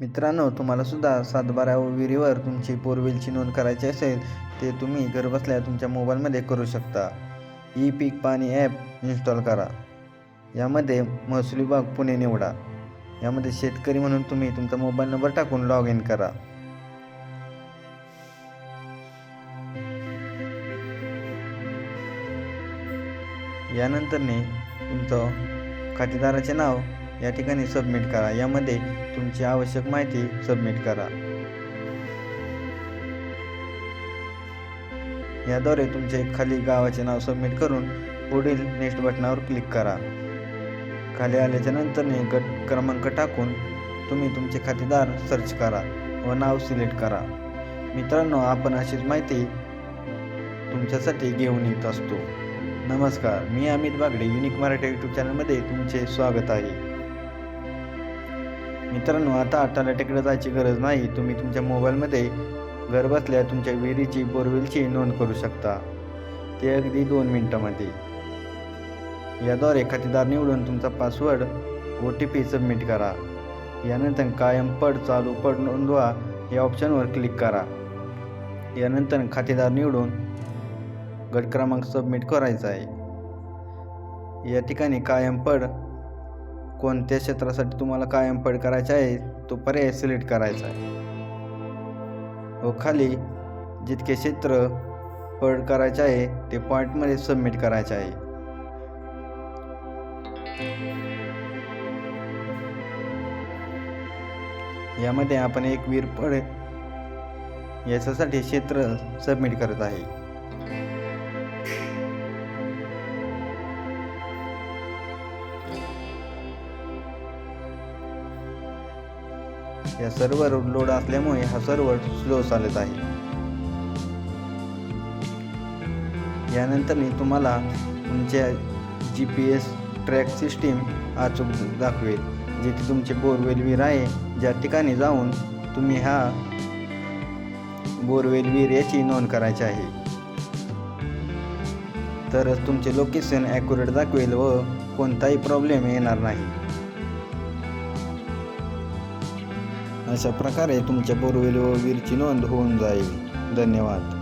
मित्रांनो तुम्हाला सुद्धा सातबारा विहिरीवर तुमची बोरवेलची नोंद करायची असेल ते तुम्ही घरबसल्या तुमच्या मोबाईलमध्ये करू शकता. ई पीक पाणी ॲप इन्स्टॉल करा. यामध्ये महसूल विभाग पुणे निवडा. यामध्ये शेतकरी म्हणून तुम्ही तुमचा मोबाईल नंबर टाकून लॉग इन करा. यानंतरने तुमचं खातेदाराचे नाव या ठिकाणी सबमिट करा. यामध्ये तुमची आवश्यक माहिती सबमिट करा. याद्वारे तुमचे खाली गावाचे नाव सबमिट करून पुढील नेक्स्ट बटनावर क्लिक करा. खाली आल्याच्या नंतरने गट क्रमांक टाकून तुम्ही तुमचे खातेदार सर्च करा व नाव सिलेक्ट करा. मित्रांनो आपण अशीच माहिती तुमच्यासाठी घेऊन येत असतो. नमस्कार मी अमित बागडे युनिक मराठी यूट्यूब चॅनलमध्ये तुमचे स्वागत आहे. मित्रांनो आता टाटाटेकडे जायची गरज नाही. तुम्ही तुमच्या मोबाईलमध्ये घर बसल्या तुमच्या विहिरीची बोरवेलची नोंद करू शकता. ते अगदी दोन मिनटामध्ये. याद्वारे खातेदार निवडून तुमचा password O T P submit करा. यानंतर कायम पड चालू पड नोंदवा या ऑप्शनवर क्लिक करा. यानंतर खातेदार निवडून गट क्रमांक सबमिट करायचा आहे. या ठिकाणी कायम पड कोणत्या क्षेत्रासाठी तुम्हाला कायम पड करायचा आहे तो पर्याय सिलेक्ट करायचा आहे. व खाली जितके क्षेत्र पड करायचे आहे ते पॉईंटमध्ये सबमिट करायचे आहे. यामध्ये आपण एक वीर पड याच्यासाठी क्षेत्र सबमिट करत आहे. या सर्व्हर लोड असल्यामुळे हा सर्व्हर स्लो चालत आहे. यानंतर तुम्हाला तुमच्या G P S track system अचूक दाखवेल जिथे तुमचे बोरवेल विहीर आहे. ज्या ठिकाणी जाऊन तुम्ही हा बोरवेल विहीर याची नोंद करायची आहे. तरच तुमचे लोकेशन ॲक्युरेट दाखवेल व कोणताही प्रॉब्लेम येणार नाही. अशा प्रकारे तुमच्या बोरवेल व विहीरची नोंद होऊन जाईल. धन्यवाद.